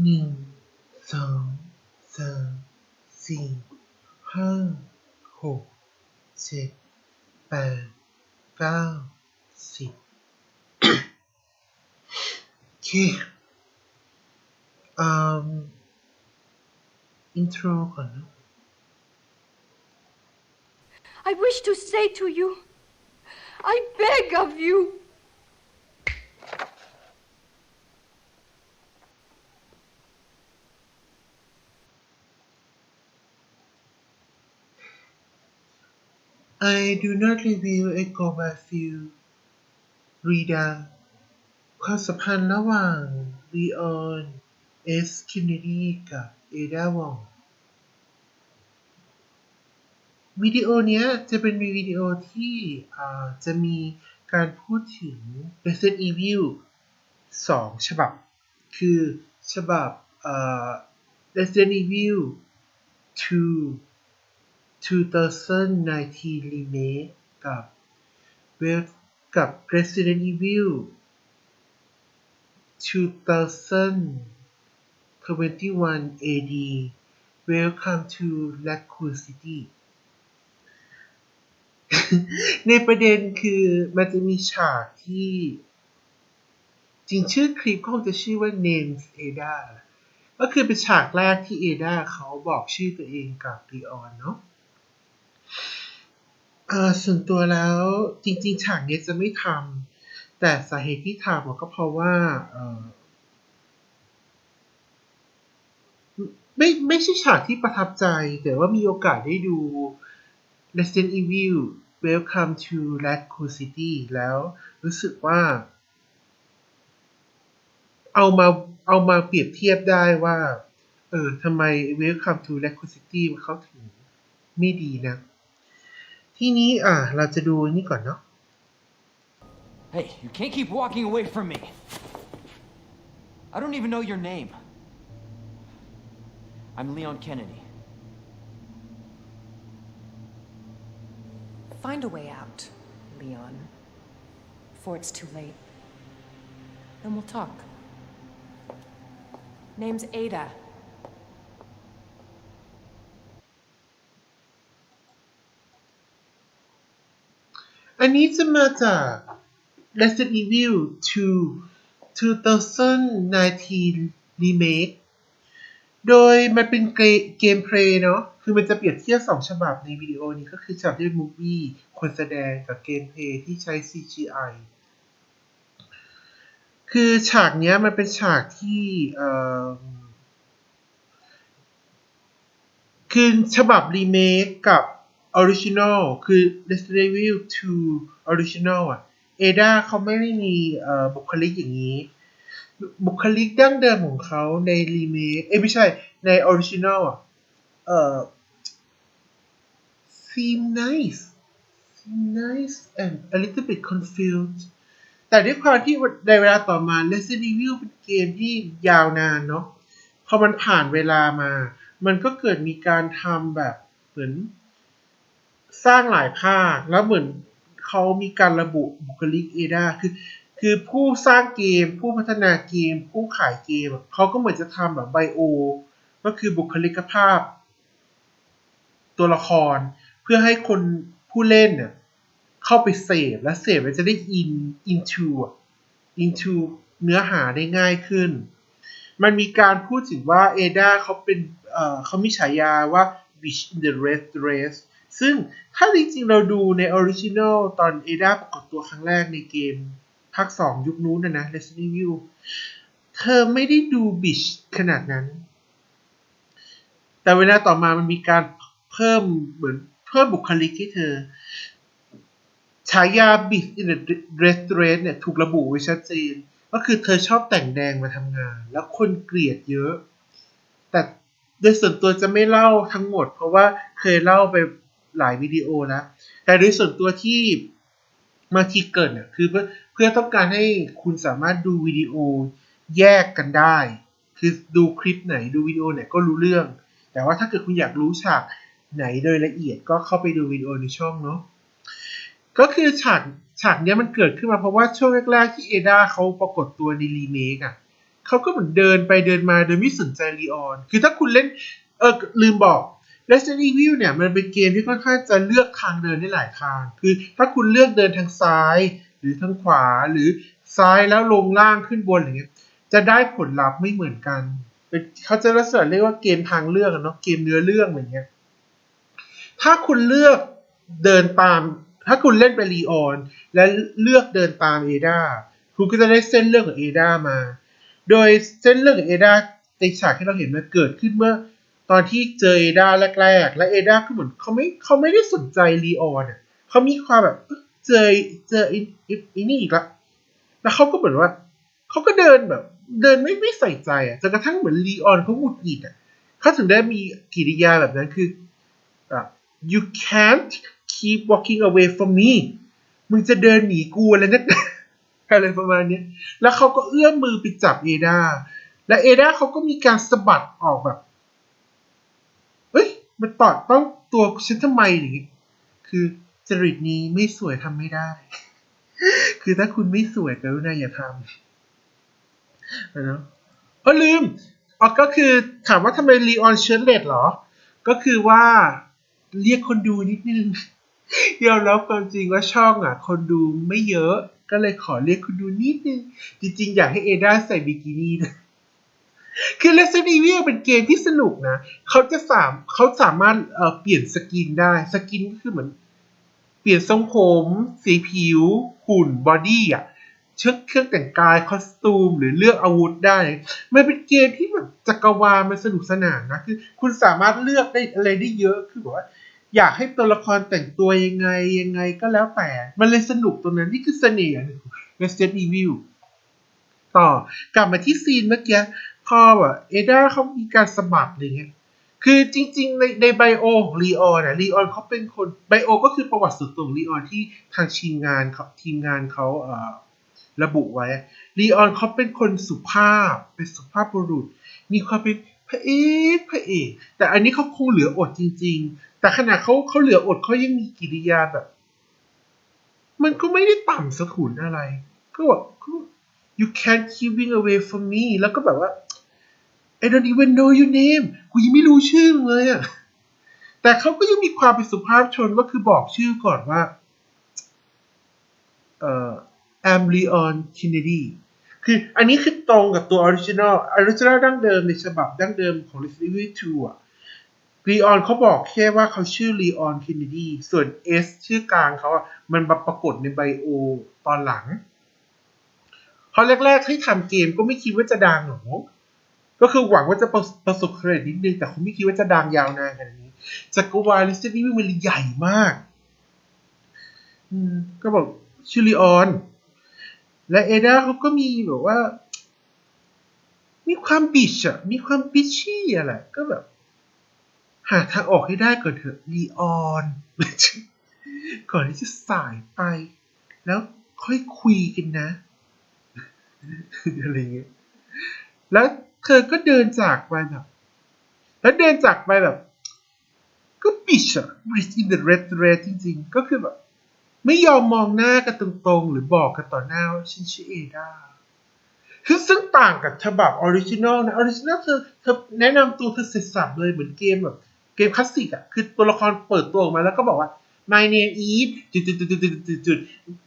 หนึ่งสองสามสี่ห้าหกเจ็ดแปดเก้าสิบโอเคอืมอินโทรก่อนนะ I wish to say to you, I beg of you, ไอ do not review a go by feel รีดาความสัมพันธ์ระหว่างลีออนเอสคินเนดีกับเอดาวองวิดีโอเนี้ยจะเป็นวิดีโอที่จะมีการพูดถึง Resident Evil 2 ฉบับ คือฉบับ Resident Evil 2 2019 Remake กับเวลกับ Resident Evil 2021 AD Welcome to Raccoon City ในประเด็นคือมันจะมีฉากที่ จริงชื่อคลิปก็คงจะชื่อว่า Names Ada ก็คือเป็นฉากแรกที่เอดาเขาบอกชื่อตัวเองกับลีออนเนาะ อ่าส่วนตัวแล้วจริง ๆ ฉากนี้จะไม่ทำแต่สาเหตุที่ทำก็เพราะว่าเอ่อไม่ไม่ใช่ฉากที่ประทับใจ แต่ว่ามีโอกาสได้ดู Resident Evil Welcome to Raccoon City แล้วรู้สึกว่า เอามาเอามาเปรียบเทียบได้ว่า เออทำไม Welcome to Raccoon City เขาถึงไม่ดีนะ ที่นี้อ่ะ เราจะดูนี่ก่อนเนาะ Hey, you can't keep walking away from me. I don't even know your name. I'm Leon Kennedy. Find a way out, Leon. Before it's too late. Then we'll talk. Name's Ada. อันนี้จะมาจาก Resident Evil 2 2019 Remake โดยมันเป็นเกมเพลย์เนาะ คือมันจะเปรียบเทียบสองฉบับในวิดีโอนี้ก็คือฉบับที่เป็นมูฟวี่คนแสดงกับเกมเพลย์ที่ใช้ CGI คือฉากเนี้ยมันเป็นฉากที่เอ่อคือฉบับรีเมคกับ ออริจินอลคือ Resident Evil 2 Original อะเอดาเขาไม่ได้มีบุคลิกอย่างนี้ บุคลิกดั้งเดิมของเขาในรีเมคเอ้ไม่ใช่ในออริจินอลอะเอ่อ seem nice seem nice and a little bit confused แต่ด้วยความที่ในเวลาต่อมา Resident Evil เป็นเกมที่ยาวนานเนาะพอมันผ่านเวลามา มันก็เกิดมีการทำแบบเหมือน สร้างหลายภาคแล้วเหมือนเขามีการระบุบุคลิกเอดาคือ คือผู้สร้างเกม ผู้พัฒนาเกม ผู้ขายเกมเขาก็เหมือนจะทำแบบไบโอ ก็คือบุคลิกภาพ ตัวละคร เพื่อให้คนผู้เล่นเนี่ยเข้าไปเสพและเสพแล้วจะได้อิน into อะ into เนื้อหาได้ง่ายขึ้น มันมีการพูดถึงว่าเอดาเขาเป็นเอ่อเขามีฉายาว่า Witch in the Red Dress ซึ่งถ้าจริงๆ เราดูในออริจิน l ลตอนเอดาปรากฏตัวครั้งแรกในเกมภาค2ยุคนู้นนะนะ Resident Evil เธอไม่ได้ดูบิชขนาดนั้น แต่เวลาต่อมามันมีการเพิ่มเหมือนเพิ่มบุคลิกให้เธอ ฉายา Beast in the Red Dress เนี่ยถูกระบุไว้ชัดเจน ก็คือเธอชอบแต่งแดงมาทำงาน แล้วคนเกลียดเยอะ แต่โดยส่วนตัวจะไม่เล่าทั้งหมด เพราะว่าเคยเล่าไป หลายวิดีโอแล้วแต่โดยส่วนตัวที่มาทีเกิดเนี่ยคือเพื่อเพื่อต้องการให้คุณสามารถดูวิดีโอแยกกันได้ คือดูคลิปไหนดูวิดีโอไหนก็รู้เรื่อง แต่ว่าถ้าเกิดคุณอยากรู้ฉากไหนโดยละเอียดก็เข้าไปดูวิดีโอในช่องเนาะก็คือฉากฉากเนี้ยมันเกิดขึ้นมาเพราะว่าช่วงแรกๆที่เอดาเขาปรากฏตัวในรีเมคอะเขาก็เหมือนเดินไปเดินมาโดยไม่สนใจลีออน คือถ้าคุณเล่นเออลืมบอก Resident Evil เนี่ยมันเป็นเกมที่ค่อนข้างจะเลือกทางเดินได้หลายทาง คือถ้าคุณเลือกเดินทางซ้าย หรือทางขวาหรือซ้ายแล้วลงล่างขึ้นบนอย่างเงี้ยจะได้ผลลัพธ์ไม่เหมือนกันเขาจะลักษณะเรียกว่าเกมทางเลือกอะเนาะเกมเนื้อเรื่องอะไรเงี้ยถ้าคุณเลือกเดินตาม ถ้าคุณเล่นไปรีออน และเลือกเดินตามเอดาคุณก็จะได้เส้นเรื่องของเอดามา โดยเส้นเรื่องของเอดาในฉากที่เราเห็นมันเกิดขึ้นเมื่อ ตอนที่เจอเอดาแรกๆ และเอดาก็เหมือนเขาไม่เขาไม่ได้สนใจรีออนอะเขามีความแบบเจอเจออ้ไอ้ไอ้นี่อีกละแล้วเขาก็เหมือนว่าเขาก็เดินแบบ เดินไม่ไม่ใส่ใจอะจนกระทั่งเหมือนรีออนเขาหงุดหงิดอะเขาถึงได้มีกิริยาแบบนั้นคืออะ you can't keep walking away from me มึงจะเดินหนีกูอะไรนักอะไรประมาณนี้แล้วเขาก็เอื้อมมือไปจับเอดาและเอดาเขาก็มีการสะบัดออกแบบ เฮ้ยมันตอดต้องตัวฉันทำไมอย่างงี้คือจริตนี้ไม่สวยทำไม่ได้ คือถ้าคุณไม่สวยกรุณาอย่าทำนะเออลืมอ๋อก็คือถามว่าทำไมลีออนเชิร์เลตเหรอ ก็คือว่าเรียกคนดูนิดนึงยอมรับความจริงว่าช่องอะ คนดูไม่เยอะ ก็เลยขอเรียกคนดูนิดนึง จริง ๆ อยากให้เอดาใส่บิกินี่นะ คือ Resident Evil เป็นเกมที่สนุกนะ เขาจะสามเขาสามารถเอ่อเปลี่ยนสกินได้ สกินก็คือเหมือน เปลี่ยนทรงผม สีผิว หุ่น บอดี้อะเชือกเครื่องแต่งกาย คอสตูม หรือเลือกอาวุธได้ มันเป็นเกมที่แบบจักรวาลมันสนุกสนานนะ คือ คุณสามารถเลือกได้อะไรได้เยอะ คือแบบว่า อยากให้ตัวละครแต่งตัวยังไงยังไงก็แล้วแต่ มันเลยสนุกตรงนั้น นี่คือเสน่ห์ของ Resident Evil ต่อกลับมาที่ซีนเมื่อกี้ พอแบบเอดาเขามีการสะบัดอะไรเงี้ยคือจริง ๆ ในในไบโอของลีออนอะลีออนเขาเป็นคนไบโอก็คือประวัติส่วนตัวของลีออนที่ทางทีมงานเขาทีมงานเขาเอ่อระบุไว้ลีออนเขาเป็นคนสุภาพเป็นสุภาพบุรุษ มีความเป็นพระเอกพระเอกแต่อันนี้เขาคงเหลืออดจริง ๆ แต่ขณะเขาเขาเหลืออดเขายังมีกิริยาแบบ มันก็ไม่ได้ต่ำสะขุนอะไร ก็แบบ you can't keeping away from me แล้วก็แบบว่า I don't even know your name กูยังไม่รู้ชื่อเลยอะแต่เขาก็ยังมีความเป็นสุภาพชนก็คือบอกชื่อก่อนว่าเอ่อ I'm Leon Kennedy คืออันนี้คือตรงกับตัวออริจินอลออริจินอลดั้งเดิมในฉบับดั้งเดิมของ Resident Evil 2อะลีออนเขาบอกแค่ว่าเขาชื่อลีออนเคนเนดีส่วน S ชื่อกลางเขาอะมันมาปรากฏในไบโอตอนหลังเพราแรกๆที่ทำเกมก็ไม่คิดว่าจะดังหรอก ก็คือหวังว่าจะประประสบความสำเร็จนิดนึง แต่คงไม่คิดว่าจะดังยาวนานขนาดนี้จักรวาล Resident Evil มันใหญ่มาก อืม ก็บอกชื่อลีออน และเอดาเขาก็มีแบบว่า มีความบิชอะมีความบิชชี่อะแหละก็แบบ หาทางออกให้ได้ก่อนเถอะลีออนก่อนที่จะสายไป แล้วค่อยคุยกันนะอะไรเงี้ยแล้ว เธอก็เดินจากไปแบบแล้วเดินจากไปแบบ ก็บิชอะบิช in the red red จริง ๆ ก็คือแบบ ไม่ยอมมองหน้ากันตรงๆ หรือบอกกันต่อหน้าว่าฉันชื่อเอดาคือซึ่งต่างกับฉบับออริจินอลนะออริจินอลเธอเธอแนะนำตัวเธอเสร็จสับเลยเหมือนเกมแบบเกมคลาสสิกอะคือตัวละครเปิดตัวออกมาแล้วก็บอกว่า my name is จุดจุดจุดจุดจุดจุด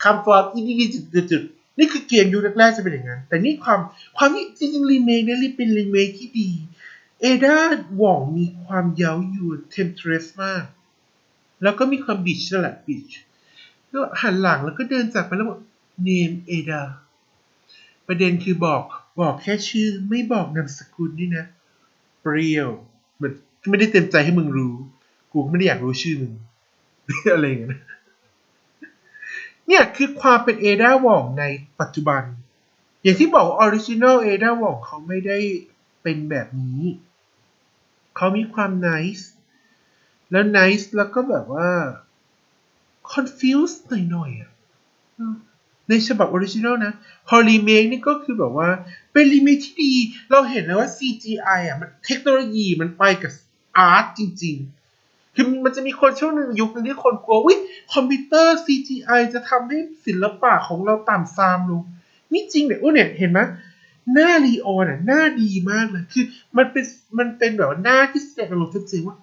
come from อีนี่จุดจุดจุด นี่คือเกมยุคแรกๆจะเป็นอย่างนั้น แต่นี่ความความที่จริงๆรีเมคเนี่ยเป็นรีเมคที่ดี เอดาหว่องมีความเย้ายวนเทมเทรสมาก แล้วก็มีความบิชนั่นแหละบิชก็หันหลังแล้วก็เดินจากไปแล้วบอก name เอดาประเด็นคือบอกบอกแค่ชื่อไม่บอกนามสกุลนี่นะ เปรี้ยวเหมือนไม่ได้เต็มใจให้มึงรู้ กูก็ไม่ได้อยากรู้ชื่อมึงอะไรอย่างเงี้ยน เนี่ยคือความเป็นเอดาหว่องในปัจจุบัน อย่างที่บอกออริจินอลเอดาหว่องเขาไม่ได้เป็นแบบนี้ เขามีความ nice แล้ว nice แล้วก็แบบว่า confused หน่อยๆอะในฉบับออริจินอลนะ พอรีเมคนี่ก็คือแบบว่า เป็นรีเมคที่ดี เราเห็นแล้วว่า CGI อะมันเทคโนโลยีมันไปกับอาร์ตจริง ๆ คือมันจะมีคนช่วงหนึ่งยุคนึงที่คนกลัววิคอมพิวเตอร์ CGI จะทำให้ศิลปะของเราต่ำซามลงนี่จริงเนี่ยโอ้เนี่ยเห็นไหมหน้าลีออนอะหน้าดีมากเลย คือมันเป็นมันเป็นแบบหน้าที่แสดงอารมณ์ชัดเจนว่า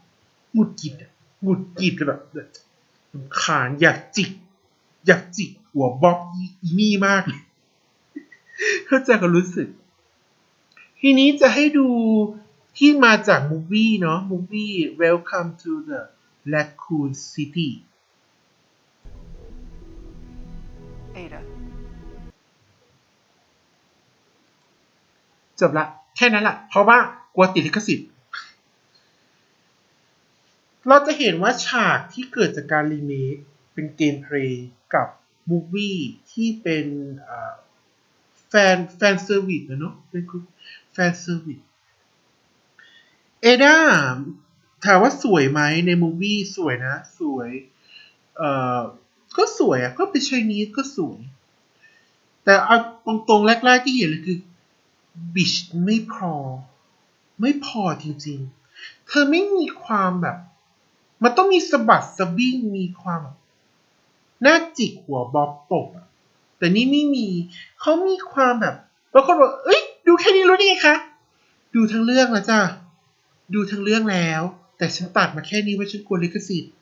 หงุดหงิดอะหงุดหงิดแบบแบบขานอยากจิก อยากจิกหัวบ๊อบอีอีนี่มากเลยเข้าใจก็รู้สึก ทีนี้จะให้ดู ที่มาจากมูฟวี่เนาะมูฟวี่ Welcome to the Raccoon City Ada. จบละ แค่นั้นแหละเพราะว่ากลัวติดลิขสิทธิ์ เราจะเห็นว่าฉากที่เกิดจากการรีเมคเป็นเกมเพลย์กับมูฟวี่ที่เป็นอ่าแฟนแฟนเซอร์วิสนะเนาะเป็นแฟนเซอร์วิส เอดาถามว่าสวยไหมในมูฟวี่สวยนะ สวย เอ่อ ก็สวยอะก็เป็นชายนีสก็สวย แต่เอาตรงๆแรกๆที่เห็นเลยคือบิชไม่พอ ไม่พอจริงๆ เธอไม่มีความแบบ มันต้องมีสะบัดสะบิ้งมีความ หน้าจิกหัวบ๊อบตกอะแต่นี่ไม่มี เขามีความแบบบางคนบอกเอ้ย ดูแค่นี้รู้ได้ไงคะ ดูทั้งเรื่องแล้วจ้ะ ดูทั้งเรื่องแล้ว แต่ฉันตัดมาแค่นี้ว่าฉันกลัวลิขสิทธิ์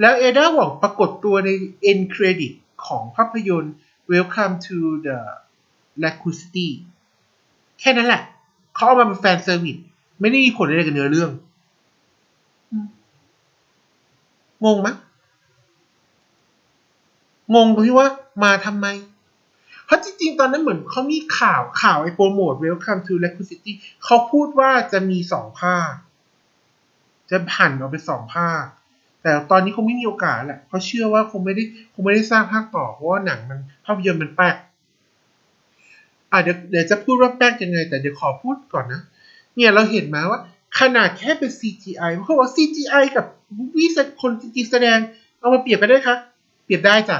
แล้วเอดาหวังปรากฏตัวใน end credit ของภาพยนตร์ Welcome to the Raccoon City แค่นั้นแหละ เขาเอามาเป็นแฟนเซอร์วิสไม่ได้มีผลอะไรกับเนื้อเรื่อง งงไหมงงตรงที่ว่ามาทำไม เพราะจริงๆ ตอนนั้นเหมือนเขามีข่าวข่าวไอ้โปรโมท Welcome to Raccoon City เขาพูดว่าจะมีสองภาค จะผันออกเป็นสองภาค แต่ตอนนี้คงไม่มีโอกาสแหละเขาะเชื่อว่าคงไม่ได้คงไม่ได้สร้างภาคต่อเพราะว่าหนังมันภาพยนตร์มันแป๊กอะเดี๋ยวเดี๋ยวจะพูดว่าแป๊กยังไง แต่เดี๋ยวขอพูดก่อนนะ เนี่ยเราเห็นมาว่า ขนาดแค่เป็น CGI เขาบอก CGI กับวิสคนจริงแสดงเอามาเปรียบกันได้คะเปรียบได้จ้ะ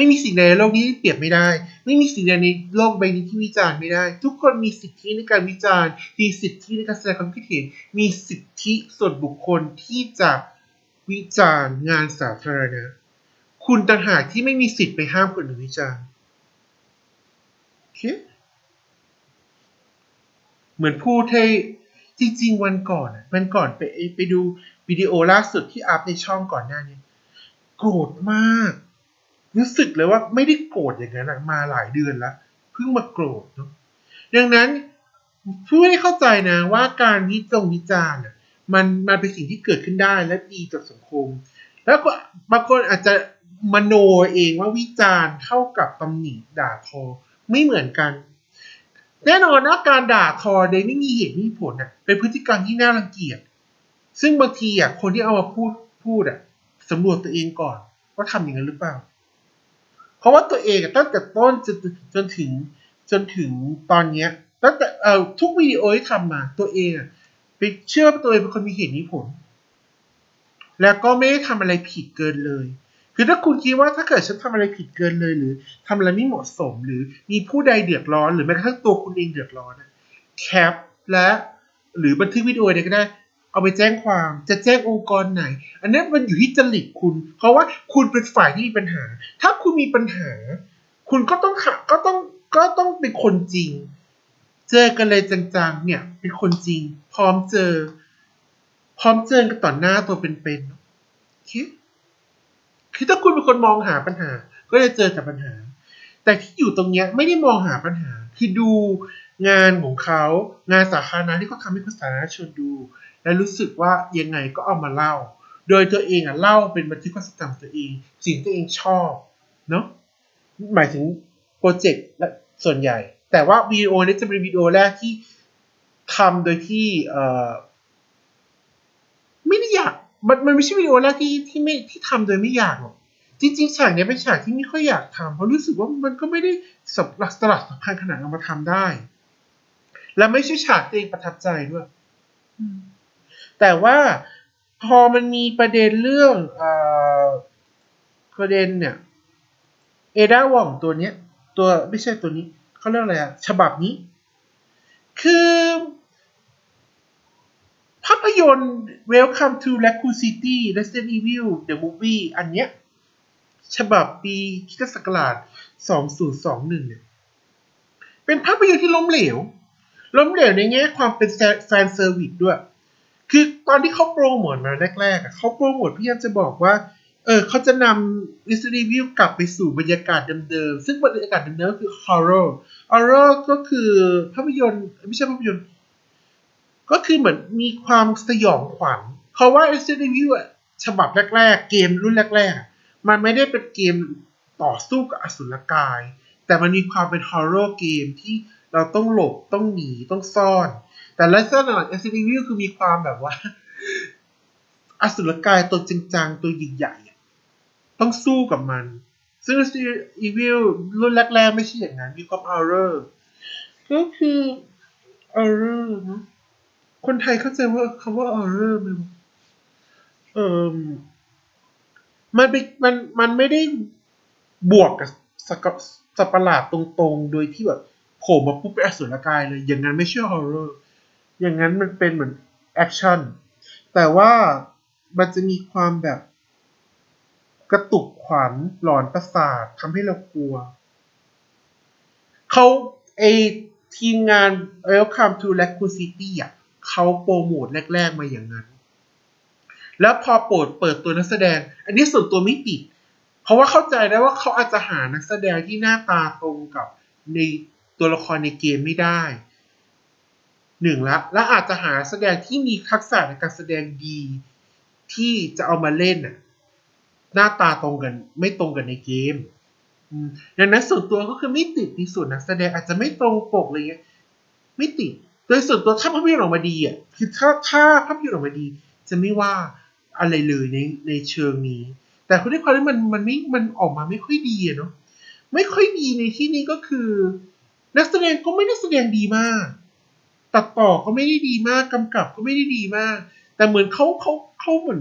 ไม่มีสิ่งใดในโลกนี้ที่เปรียบไม่ได้ ไม่มีสิ่งใดในโลกใบนี้ที่วิจารณ์ไม่ได้ ทุกคนมีสิทธิในการวิจารณ์มีสิทธิในการแสดงความคิดเห็น มีสิทธิส่วนบุคคลที่จะวิจารณ์งานสาธารณะ คุณต่างหากที่ไม่มีสิทธิ์ไปห้ามคนอื่นวิจารณ์โอเคเหมือนพูดให้จริงๆวันก่อนวันก่อนไปไปดูวิดีโอล่าสุดที่อัพในช่องก่อนหน้านี้โกรธมาก รู้สึกเลยว่าไม่ได้โกรธอย่างนั้นอะมาหลายเดือนแล้วเพิ่งมาโกรธเนาะดังนั้นผู้ไม่ได้เข้าใจนะว่าการวิจงวิจารณ์มันมันเป็นสิ่งที่เกิดขึ้นได้และดีต่อสังคม แล้วก็บางคนอาจจะมโนเองว่าวิจารณ์เท่ากับตำหนิด่าทอไม่เหมือนกัน แน่นอนนะการด่าทอโดยไม่มีเหตุไม่มีผลนะเป็นพฤติกรรมที่น่ารังเกียจ ซึ่งบางทีอะคนที่เอามาพูดพูดอะสำรวจตัวเองก่อนว่าทำอย่างนั้นหรือเปล่า เพราะว่าตัวเองตั้งแต่ต้นจนจนถึงจนถึงตอนเนี้ยตั้งแต่เอ่อทุกวิดีโอที่ทำมาตัวเองไปเชื่อว่าตัวเองเป็นคนมีเหตุมีผล แล้วก็ไม่ได้ทำอะไรผิดเกินเลย คือถ้าคุณคิดว่าถ้าเกิดฉันทำอะไรผิดเกินเลยหรือทำอะไรไม่เหมาะสม หรือมีผู้ใดเดือดร้อน หรือแม้กระทั่งตัวคุณเองเดือดร้อนนะแคปและหรือบันทึกวิดีโอใดก็ได้ เอาไปแจ้งความจะแจ้งองค์กรไหน อันนี้มันอยู่ที่จริตคุณ เพราะว่าคุณเป็นฝ่ายที่มีปัญหา ถ้าคุณมีปัญหา คุณก็ต้องหาก็ต้องก็ต้องเป็นคนจริง เจอกันเลยจังๆ เนี่ย เป็นคนจริง พร้อมเจอ พร้อมเจอกันต่อหน้าตัวเป็นๆโอเคคือถ้าคุณเป็นคนมองหาปัญหา ก็จะเจอกับปัญหา แต่ที่อยู่ตรงเนี้ยไม่ได้มองหาปัญหา คือดูงานของเขา งานสาธารณะที่เขาทำให้คนสาธารณชนดู และรู้สึกว่ายังไงก็เอามาเล่า โดยตัวเองอะเล่าเป็นบันทึกความทรงจำตัวเอง สิ่งที่ตัวเองชอบเนาะหมายถึงโปรเจกต์และส่วนใหญ่ แต่ว่าวิดีโอนี้จะเป็นวิดีโอแรกที่ทำโดยที่เอ่อไม่ได้อยากมันมันไม่ใช่วิดีโอแรกที่ที่ไม่ที่ทำโดยไม่อยากหรอกจริงๆฉากเนี้ยเป็นฉากที่ไม่ค่อยอยากทำเพราะรู้สึกว่ามันก็ไม่ได้สับหลักสลักสำคัญขนาดเอามาทำได้ และไม่ใช่ฉากที่ตัวเองประทับใจด้วย แต่ว่าพอมันมีประเด็นเรื่องอประเด็นเนี่ยเอดาว่องตัวเนี้ย ตัวไม่ใช่ตัวนี้เขาเรียกอะไรอะฉบับนี้ คือภาพยนตร์ Welcome to Raccoon City Resident Evil The Movie อันเนี้ย ฉบับปีคริสตศักราช 2021 เนี่ย เป็นภาพยนตร์ที่ล้มเหลว ล้มเหลวในแง่ความเป็นแฟนเซอร์วิสด้วย คือตอนที่เขาโปรโมทมาแรกๆเขาโปรโมทพยายามจะบอกว่า เออเขาจะนำ Resident Evil กลับไปสู่บรรยากาศเดิมๆ ซึ่งบรรยากาศเดิมๆคือ horror horror ก็คือภาพยนตร์ไม่ใช่ภาพยนตร์ ก็คือเหมือนมีความสยองขวัญ เพราะว่า Resident Evil อะฉบับแรกๆ เกมรุ่นแรกๆ มันไม่ได้เป็นเกมต่อสู้กับอสุรกาย แต่มันมีความเป็น horror เกมที่เราต้องหลบต้องหนีต้องซ่อน แต่ลักษณะ Resident Evil คือมีความแบบว่า อสุรกายตัวจริงจังตัวใหญ่ๆต้องสู้กับมัน ซึ่ง Resident Evil รุ่นแรกๆ ไม่ใช่อย่างนั้น มีความ horror ก็คือ horror เนะคนไทยเข้าใจว่าคำว่า horror มันเออมันเป็นมันมันไม่ได้บวกกับสกสัตว์ประหลาดตรงๆ โดยที่แบบโผล่มาปุ๊บเป็นอสุรกายเลย อย่างนั้นไม่ใช่ horror อร์ อย่างนั้นมันเป็นเหมือนแอคชั่นแต่ว่ามันจะมีความแบบ กระตุกขวัญหลอนประสาททำให้เรากลัว เขาไอทีมงาน Welcome to Raccoon City อะเขาโปรโมทแรก ๆ มาอย่างนั้น แล้วพอโปรดเปิดตัวนักแสดง อันนี้ส่วนตัวไม่ติด เพราะว่าเข้าใจได้ว่าเขาอาจจะหานักแสดงที่หน้าตาตรงกับในตัวละครในเกมไม่ได้ หนึ่งละ และอาจจะหาแสดงที่มีทักษะในการแสดงดี ที่จะเอามาเล่นน่ะหน้าตาตรงกันไม่ตรงกันในเกมดังนั้นส่วนตัวก็คือไม่ติดในส่วนนักแสดงอาจจะไม่ตรงปกอะไรเงี้ยไม่ติดโดยส่วนตัวถ้าภาพยนตร์ออกมาดีอะคือถ้าถ้าภาพยนตร์ออกมาดี จะไม่ว่าอะไรเลยในในเชิงนี้ แต่คนที่ความที่มันมันไม่มันออกมาไม่ค่อยดีอะเนาะไม่ค่อยดีในที่นี้ก็คือ นักแสดงก็ไม่ได้แสดงดีมาก ตัดต่อก็ไม่ได้ดีมากกำกับก็ไม่ได้ดีมาก แต่เหมือนเขาเขาเขาเหมือน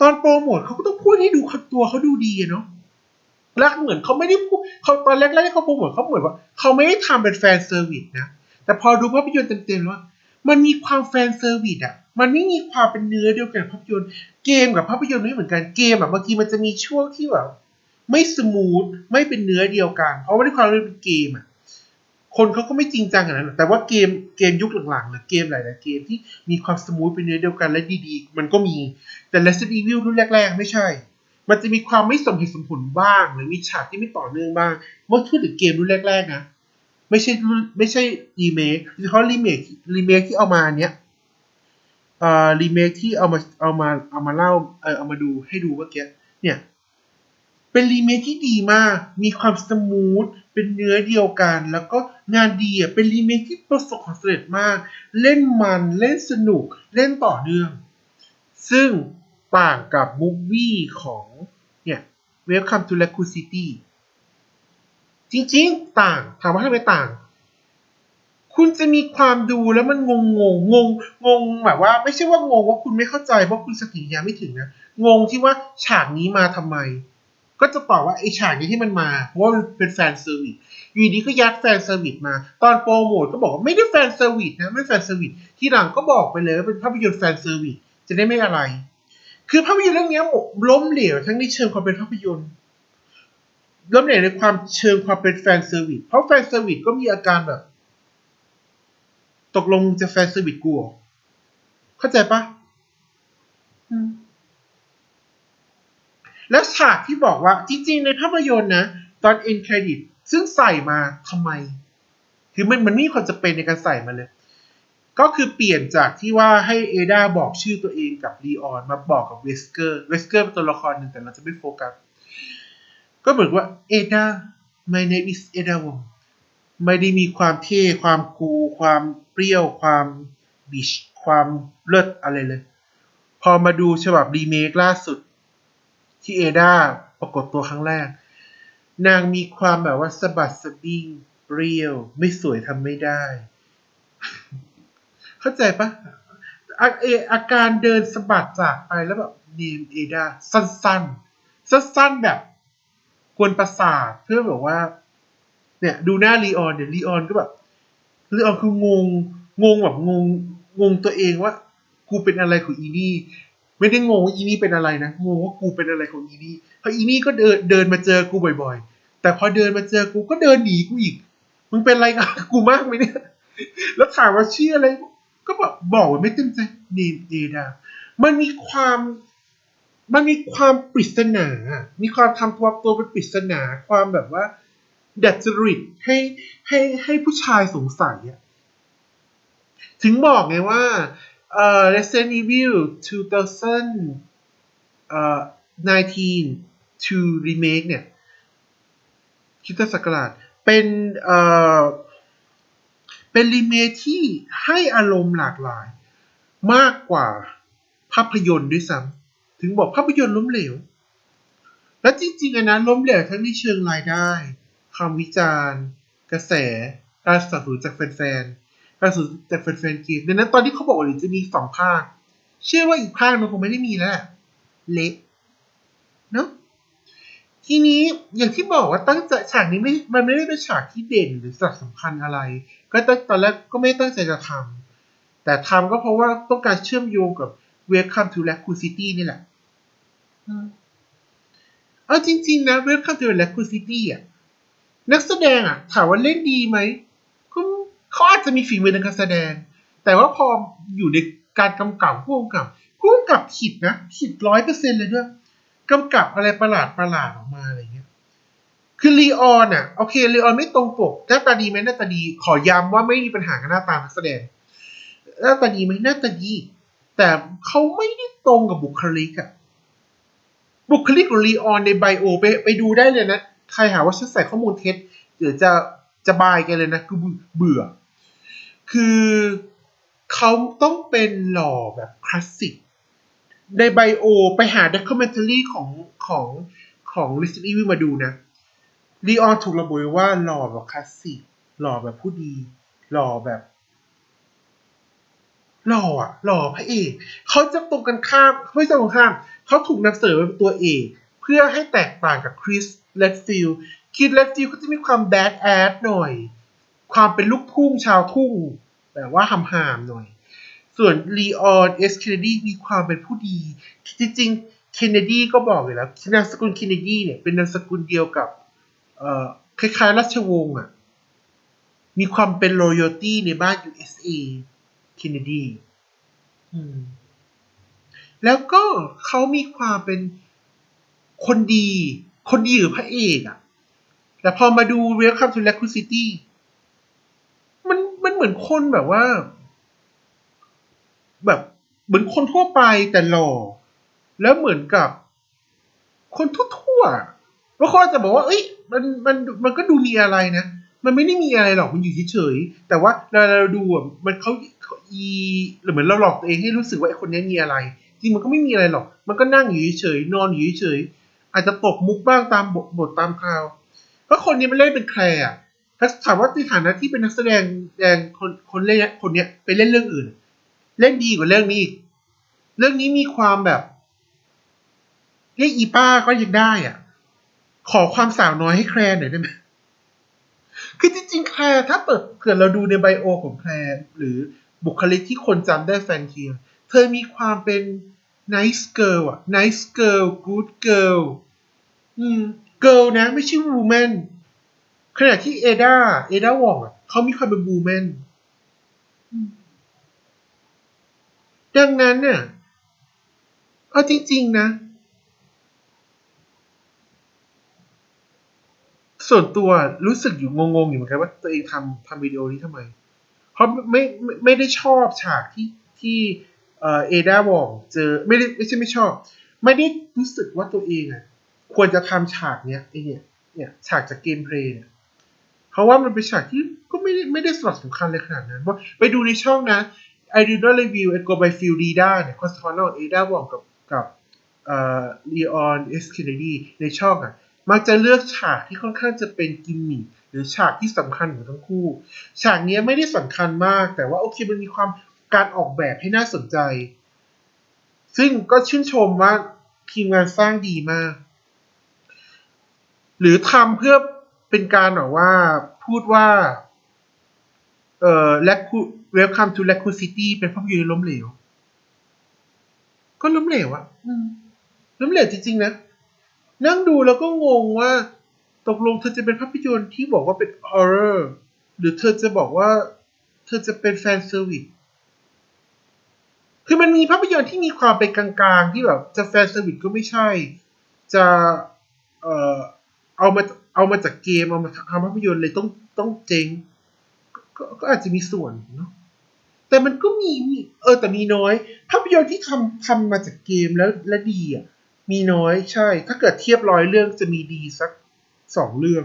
ตอนโปรโมทเขาก็ต้องพูดให้ดูตัวเขาดูดีอะเนาะแล้วเหมือนเขาไม่ได้พูดเขาตอนแรกๆที่เขาโปรโมทเขาเหมือนว่าเขาไม่ได้ทำเป็นแฟนเซอร์วิสนะแต่พอดูภาพยนตร์เต็มๆแล้วมันมีความแฟนเซอร์วิสอะมันไม่มีความเป็นเนื้อเดียวกันกับภาพยนตร์ เกมกับภาพยนตร์ไม่เหมือนกัน เกมอะบางทีมันจะมีช่วงที่แบบไม่สมูท ไม่เป็นเนื้อเดียวกัน เพราะว่าด้วยความที่เป็นเกมอะ คนเขาก็ไม่จริงจังขนาดนั้นแต่ว่าเกมเกมยุคหลังๆหรือเกมหลายๆเกมที่มีความสมูทเป็นเนื้อเดียวกันและดีๆ มันก็มีแต่ Resident Evil รุ่นแรก ๆ ไม่ใช่ มันจะมีความไม่สมเหตุสมผลบ้าง หรือมีฉากที่ไม่ต่อเนื่องบ้างเมื่อพูดถึงเกมรุ่นแรกๆนะไม่ใช่รุ่นไม่ใช่รีเมคเฉพาะรีเมครีเมคที่เอามาเนี้ยเอ่อรีเมคที่เอามาเอามาเอามาเล่าเออเอามาดูให้ดูเมื่อกี้เนี่ย เป็นรีเมคที่ดีมาก มีความสมูท เป็นเนื้อเดียวกัน แล้วก็งานดีอะ เป็นรีเมคที่ประสบความสำเร็จมาก เล่นมัน เล่นสนุก เล่นต่อเนื่อง ซึ่งต่างกับมูฟวี่ของเนี่ย Welcome to Raccoon City จริงๆ ต่าง ถามว่าทำไมต่าง คุณจะมีความดูแล้วมันงงงงงงงงแบบว่า ไม่ใช่ว่างงว่าคุณไม่เข้าใจเพราะคุณสติปัญญาไม่ถึงนะ งงที่ว่าฉากนี้มาทำไม ก็จะตอบว่าไอฉากนี้ที่มันมาเพราะว่าเป็นแฟนเซอร์วิสอยู่ดีก็ยัดแฟนเซอร์วิสมา ตอนโปรโมทก็บอกว่าไม่ได้แฟนเซอร์วิสนะไม่แฟนเซอร์วิสที่หลังก็บอกไปเลยว่าเป็นภาพยนตร์แฟนเซอร์วิสจะได้ไม่อะไร คือภาพยนตร์เรื่องนี้ล้มเหลวทั้งในเชิงความเป็นภาพยนตร์ล้มเหลวในความเชิงความเป็นแฟนเซอร์วิสเพราะแฟนเซอร์วิสก็มีอาการแบบ ตกลงจะแฟนเซอร์วิสกูเหรอเข้าใจปะอืม แล้วฉากที่บอกว่าจริงๆ ในภาพยนตร์นะ ตอนเอ็นเครดิตซึ่งใส่มาทำไม คือมันมันไม่มีความจะเป็นในการใส่มาเลย ก็คือเปลี่ยนจากที่ว่าให้เอดาบอกชื่อตัวเองกับลีออนมาบอกกับเวสเกอร์เวสเกอร์เป็นตัวละครหนึ่งแต่เราจะไม่โฟกัสก็เหมือนว่าเอดา my name is Ada Wong ไม่ได้มีความเท่ความคูความเปรี้ยวความบิชความเลิศอะไรเลย พอมาดูฉบับรีเมคล่าสุด ที่เอดาปรากฏตัวครั้งแรก นางมีความแบบว่าสะบัดสะบิ้งเปรี้ยว ไม่สวยทำไม่ได้ เข้าใจปะอาเออาการเดินสะบัดจากไปแล้วแบบเนมเอดาสั้นๆ สั้นๆแบบกวนประสาทเพื่อแบบว่า เนี่ยดูหน้าลีออนเนี่ยลีออนก็แบบลีออนคืองงงงแบบงงงงตัวเองว่า กูเป็นอะไรของอีนี่ ไม่ได้งงว่าอีนี่เป็นอะไรนะงงว่ากูเป็นอะไรของอีนี่เพราะอีนี่ก็เดินเดินมาเจอกูบ่อย ๆ แต่พอเดินมาเจอกูก็เดินหนีกูอีกมึงเป็นอะไรกับกูมากไหมเนี่ย แล้วถามว่าชื่ออะไร ก็บอกบอกว่าไม่เต็มใจเนมเอดา มันมีความมันมีความปริศนา มีความทำตัวตัวเป็นปริศนา ความแบบว่าดัดจริตให้ให้ให้ผู้ชายสงสัยอะถึงบอกไงว่า เอ่อ Resident Evil 2000เอ่อ19 to remake เนี่ยคริสตศักราชเป็นเอ่อเป็นรีเมคที่ให้อารมณ์หลากหลาย มากกว่าภาพยนตร์ด้วยซ้ำถึงบอกภาพยนตร์ล้มเหลว และจริงๆอันนั้นล้มเหลวทั้งในเชิงรายได้คำวิจารณ์ กระแส การสนับสนุนจากแฟนๆ การสนับสนุนจากแฟนๆเกมดังนั้นตอนที่เขาบอกว่าเดี๋ยจะมีสองภาค เชื่อว่าอีกภาคมันคงไม่ได้มีแล้วแหละเละเนาะทีนี้อย่างที่บอกว่าตั้งใจฉากนี้ไม่ มันไม่ได้เป็นฉากที่เด่นหรือสัสำคัญอะไร ก็ตั้งตอนแรกก็ไม่ตั้งใจจะทำแต่ทำก็เพราะว่าต้องการเชื่อมโยงกับ Welcome to Raccoon City นี่แหละอืมเอาจริง ๆ นะ Welcome to Raccoon City อะนักแสดงอะ ถามว่าเล่นดีไหม เขาอาจจะมีฝีมือในการแสดง แต่ว่าพออยู่ในการกำกับผู้กำกับผู้กำกับผิดนะผิดร้อยเปอร์เซ็นเลยด้วยกำกับอะไรประหลาดประหลาดออกมาอะไรเงี้ย คือลีออนอะโอเคลีออนไม่ตรงปกหน้าตาดีไหมหน้าตาดี ขอย้ำว่าไม่มีปัญหากับหน้าตานักแสดงหน้าตาดีไหมหน้าตาดี แต่เขาไม่ได้ตรงกับบุคลิกอะบุคลิกของลีออนในไบโอไปไปดูได้เลยนะ ใครหาว่าฉันใส่ข้อมูลเท็จเดี๋ยวจะจะบายกันเลยนะ คือเบื่อ คือเขาต้องเป็นหล่อแบบคลาสสิก ในไบโอไปหาด็อกเมนทารีของของของ Resident Evil มาดูนะลีออนถูกระบุว่าหล่อแบบคลาสสิก หล่อแบบผู้ดี หล่อแบบ หล่ออะหล่อพระเอกเขาจะตรงกันข้ามไม่ใช่ตรงข้าม เขาถูกนำเสนอเป็นตัวเอก เพื่อให้แตกต่างกับคริสเลดฟิลคริสเลดฟิลเขาจะมีความแบดแอดหน่อย ความเป็นลูกทุ่งชาวทุ่ง แบบว่าหำๆหน่อย ส่วนลีออนเอสเคนเนดีมีความเป็นผู้ดี จริงๆเคนเนดีก็บอกอยู่แล้วนามสกุลเคนเนดีเนี่ยเป็นนามสกุลเดียวกับเอ่อคล้ายๆราชวงศ์อะ มีความเป็น loyalty ในบ้าน USA เคนเนดีอืมแล้วก็เขามีความเป็นคนดี คนดีหรือพระเอกอะแต่พอมาดู Welcome to Raccoon City เหมือนคนแบบว่า แบบเหมือนคนทั่วไปแต่หล่อแล้วเหมือนกับ คนทั่วๆบางคนอาจจะบอกว่าเอ้ย มันมันมันก็ดูมีอะไรนะมันไม่ได้มีอะไรหรอกมันอยู่เฉยๆแต่ว่าเราเราดูอะมันเขาอีหรือเหมือนเราหลอกตัวเองให้รู้สึกว่าไอ้คนนี้มีอะไร จริงมันก็ไม่มีอะไรหรอก มันก็นั่งอยู่เฉยๆนอนอยู่เฉยๆอาจจะตกมุกบ้างตามบทบทตามคราวเพราะคนนี้มันเล่นเป็นแคร์อะ ถ้าถามว่าในฐานะที่เป็นนักแสดงแดงคนคนเล่นคนเนี้ยไปเล่นเรื่องอื่น เล่นดีกว่าเรื่องนี้อีกเรื่องนี้มีความแบบเรียกอีป้าก็ยังได้อะ ขอความสาวน้อยให้แคลร์หน่อยได้ไหมคือจริงๆแคลร์ถ้าเปิดเกิดเราดูในไบโอของแคลร์หรือบุคลิกที่คนจำได้แฟนเทียเธอมีความเป็น nice girl อะ nice girl good girl อืม girl นะ ไม่ใช่ woman ขณะที่เอดาเอดาวองอะเขามีความเป็น woman อืมดังนั้นเนี่ยเอาจริง ๆ นะ ส่วนตัวรู้สึกอยู่งงๆอยู่เหมือนกันว่าตัวเองทำทำวิดีโอนี้ทำไม เพราะไม่ไม่ไม่ได้ชอบฉากที่ที่เอดาบอกเจอไม่ได้ไม่ใช่ไม่ชอบ ไม่ได้รู้สึกว่าตัวเองอะ ควรจะทำฉากเนี้ยไอเนี่ยเนี่ยฉากจากเกมเพลย์เนี่ย เพราะว่ามันเป็นฉากที่ก็ไม่ได้ไม่ได้สลับสำคัญเลยขนาดนั้นเพราไปดูในช่องนะ I do not review and go by feel Rida เนี่ยคอนสปอนเนอร์เอดาบอกกับกับเอ่อ Leon S Kennedy ในช่องอะมักจะเลือกฉากที่ค่อนข้างจะเป็นกิมมิคหรือฉากที่สำคัญของทั้งคู่ ฉากนี้ไม่ได้สำคัญมาก แต่ว่าโอเคมันมีความการออกแบบให้น่าสนใจ ซึ่งก็ชื่นชมว่าทีมงานสร้างดีมาก หรือทำเพื่อ เป็นการแบบว่าพูดว่าเอ่อ Raccoon Welcome to Raccoon City เป็นภาพยนตร์ล้มเหลว ก็ล้มเหลวอะอืมล้มเหลวจริงๆนะ นั่งดูแล้วก็งงว่า ตกลงเธอจะเป็นภาพยนตร์ที่บอกว่าเป็นฮอร์เรอร์หรือเธอจะบอกว่า เธอจะเป็นแฟนเซอร์วิสคือมันมีภาพยนตร์ที่มีความเป็นกลางๆ ที่แบบจะแฟนเซอร์วิสก็ไม่ใช่ จะเอ่อเอามา เอามาจากเกมเอามาทำภาพยนตร์เลยต้องต้องเจ๊งก็ก็ก็อาจจะมีส่วนเนาะแต่มันก็มีมีเออแต่มีน้อย ภาพยนตร์ที่ทำทำมาจากเกมแล้วและดีอะมีน้อยใช่ ถ้าเกิดเทียบร้อยเรื่องจะมีดีสักสองเรื่อง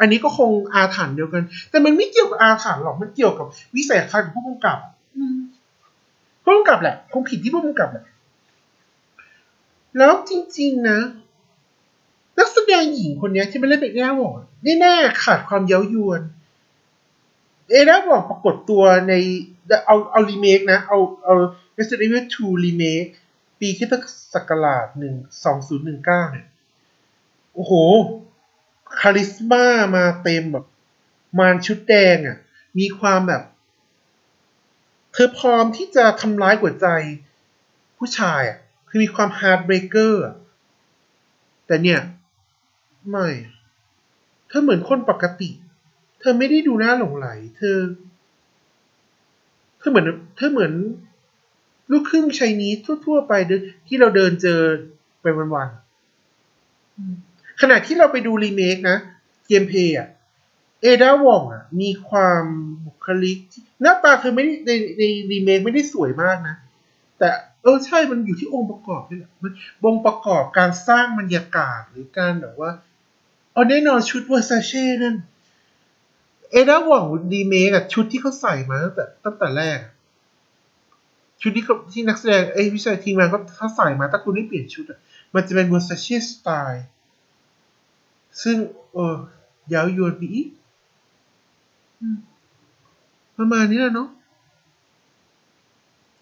อันนี้ก็คงอาถรรพ์เดียวกัน แต่มันไม่เกี่ยวกับอาถรรพ์หรอกมันเกี่ยวกับวิสัยทัศน์ของผู้กำกับอืมผู้กำกับแหละคงผิดที่ผู้กำกับแหละแล้วจริง ๆ นะ นักแสดงหญิงคนนี้ที่มาเล่นเป็นเอด้าหวองแน่ๆขาดความเย้ายวน เอด้าหวองปรากฏตัวในเอาเอารีเมคนะ เอาเอา Resident Evil 2รีเมคปีคริสตศักราชหนึ่งสองศูนย์หนึ่งเก้าเนี่ย โอ้โห คาริสมามาเต็มแบบ มารชุดแดงอะ มีความแบบ เธอพร้อมที่จะทำร้ายหัวใจ ผู้ชายอะ คือมีความฮาร์ดเบรกเกอร์แต่เนี่ย ไม่ เธอเหมือนคนปกติ เธอไม่ได้ดูน่าหลงไหล เธอ เธอเหมือน เธอเหมือน ลูกครึ่งไชนีสทั่ว ๆ ไปเดินที่เราเดินเจอไปวันๆขณะที่เราไปดูรีเมคนะ เกมเพย์อะเอดาวองอะมีความบุคลิกที่หน้าตาเธอไม่ได้ในในรีเมคไม่ได้สวยมากนะ แต่เออใช่มันอยู่ที่องค์ประกอบนี่แหละมันองค์ประกอบการสร้างบรรยากาศหรือการแบบว่า เอาแน่นอนชุดเวอร์ซาเช่นั่น เอดาวองรีเมคอะชุดที่เขาใส่มาตั้งแต่ตั้งแต่แรกอะชุดที่เขาที่นักแสดงเอ้ยไม่ใช่ทีมงานเขาเขาใส่มาถ้าคุณไม่เปลี่ยนชุดอะมันจะเป็นเวอร์ซาเช่สไตล์ซึ่งเออเย้ายวนไปอีกอืมประมาณนี้แหละเนาะ